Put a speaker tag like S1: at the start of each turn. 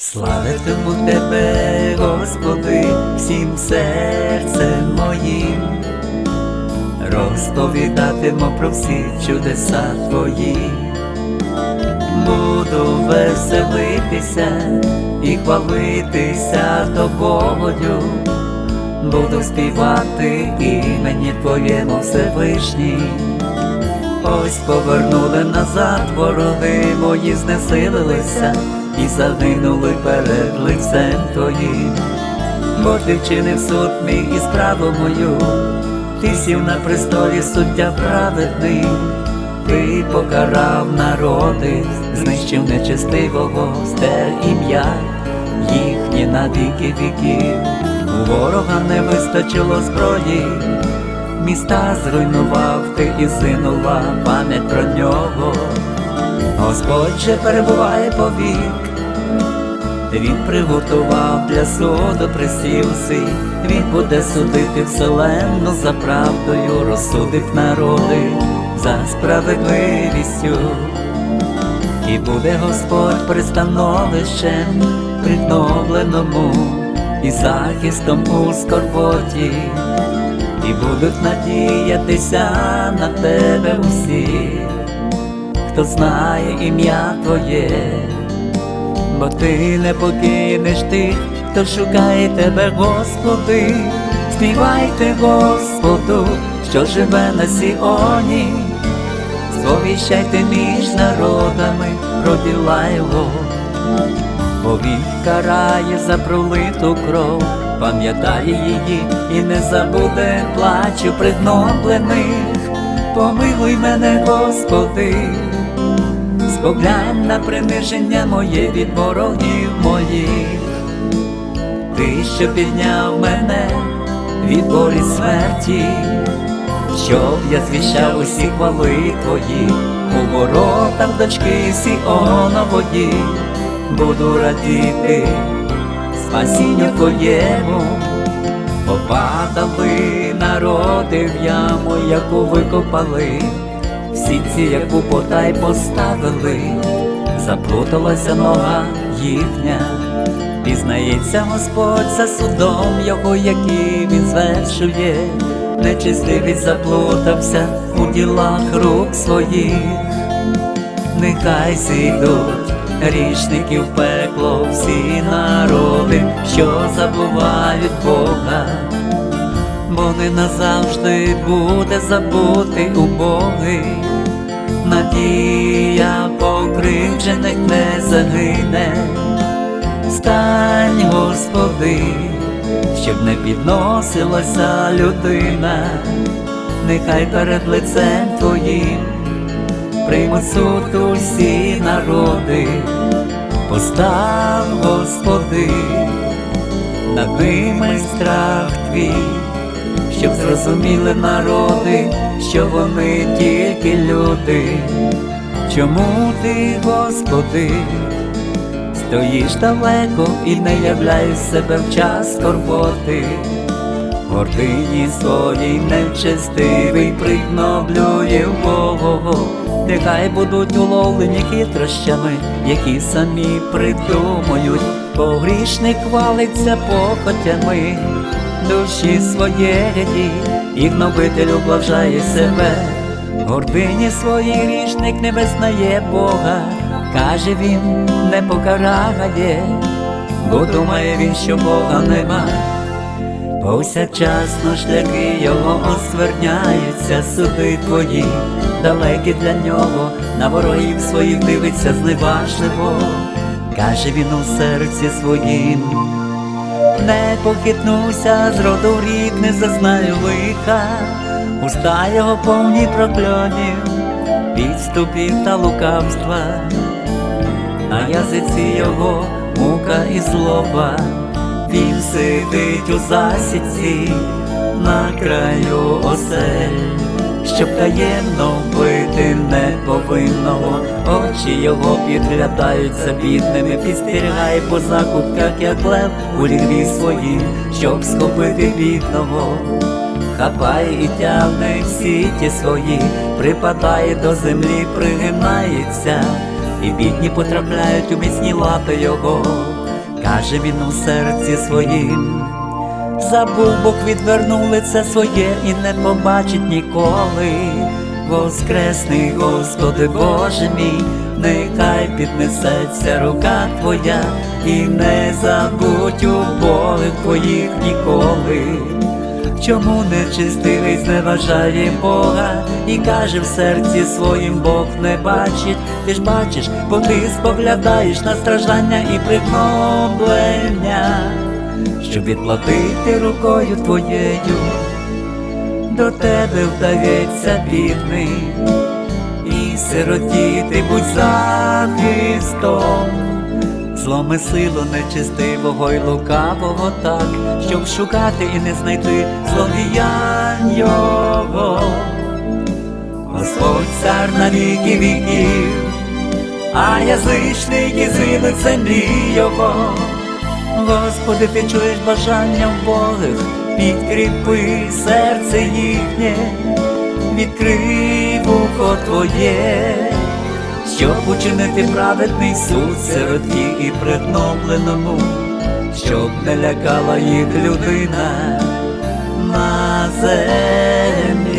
S1: Славитиму тебе, Господи, всім серцем моїм, розповідатиму про всі чудеса Твої, буду веселитися і хвалитися тобою, буду співати імені Твоєму Всевишній. Ось повернули назад вороги мої знесилилися і загинули перед лицем твоїм. Бо ти вчинив суд мій і справу мою, ти сів на престолі суддя праведний, ти покарав народи, знищив нечестивого, стер ім'я їхнє на віки віків. Ворога не вистачило зброї міста зруйнував ти і зинула пам'ять про нього. Господь же перебуває повік, він приготував для суду присілси, він буде судити вселенну за правдою, розсудить народи за справедливістю. І буде Господь пристановищем пригнобленому і захистом у скорботі. І будуть надіятися на тебе усі, хто знає ім'я Твоє, бо ти не покинеш тих, хто шукає тебе, Господи, співайте Господу, що живе на Сіоні, сповіщайте між народами про діла Його, бо він карає за пролиту кров пам'ятає її і не забуде плачу пригноблених, помилуй мене, Господи, споглянь на приниження моє від ворогів моїх, ти, що підняв мене від болі смерті, щоб я звіщав усі хвали твої, у воротах дочки Сіонової, буду радіти спасінню твоєму, попадали народи в яму, яку викопали, всі ці, яку потай поставили, заплуталася нога їхня, пізнається Господь за судом його, який він звершує, нечистивість заплутався у ділах рук своїх, нехай зійдуть грішників пекло всі народи, що забувають Бога, бо не назавжди буде забути убогий, надія покривджених не загине, стань, Господи, щоб не підносилася людина, нехай перед лицем Твоїм приймуть суд усі народи, постав, Господи, над ними страх твій, щоб зрозуміли народи, що вони тільки люди. Чому ти, Господи, стоїш далеко і не являєш себе в час скорботи? Гордині своїй невчестивий пригноблює Богого, нехай будуть уловлені хитрощами, які самі придумують, бо грішник хвалиться похотями, душі своєї, і гнобитель облажає себе, гордині своїй грішник не визнає Бога, каже він, не покарає, бо думає він, що Бога нема. Повсякчасно шляхи його оскверняються, суди твої, далекі для нього, на ворогів своїх дивиться зливашливо, каже він у серці своїм, не похитнуся, з роду рік не зазнаю лиха, уста його повні прокльонів, підступів та лукавства, на язиці його мука і злоба. Він сидить у засідці на краю осель, щоб таємно вбити неповинного, очі його підглядаються бідними, підстерігає по закутках, як лев у лігві своїм, щоб схопити бідного, хапає і тягне в сіті свої, припадає до землі, пригинається, і бідні потрапляють у міцні лапи його каже він у серці своїм. Забув Бог відвернув лице своє і не побачить ніколи. Воскресний, Господи Боже мій, нехай піднесеться рука Твоя, і не забудь у болих Твоїх ніколи. Чому нечистивий зневажає Бога і каже в серці своїм Бог не бачить, ти ж бачиш, бо ти споглядаєш на страждання і пригноблення, щоб відплатити рукою твоєю, до тебе вдається бідний, і сиротіти будь захистом. Зломи силу нечистивого й лукавого так, щоб шукати і не знайти злодіянь його. Господь цар на віки віків, а язичники згинуть в землі його. Господи, ти чуєш бажання вбогих, підкріпи серце їхнє, відкрий вухо твоє щоб учинити праведний суд сироті і пригнобленому, щоб не лякала їх людина на землі.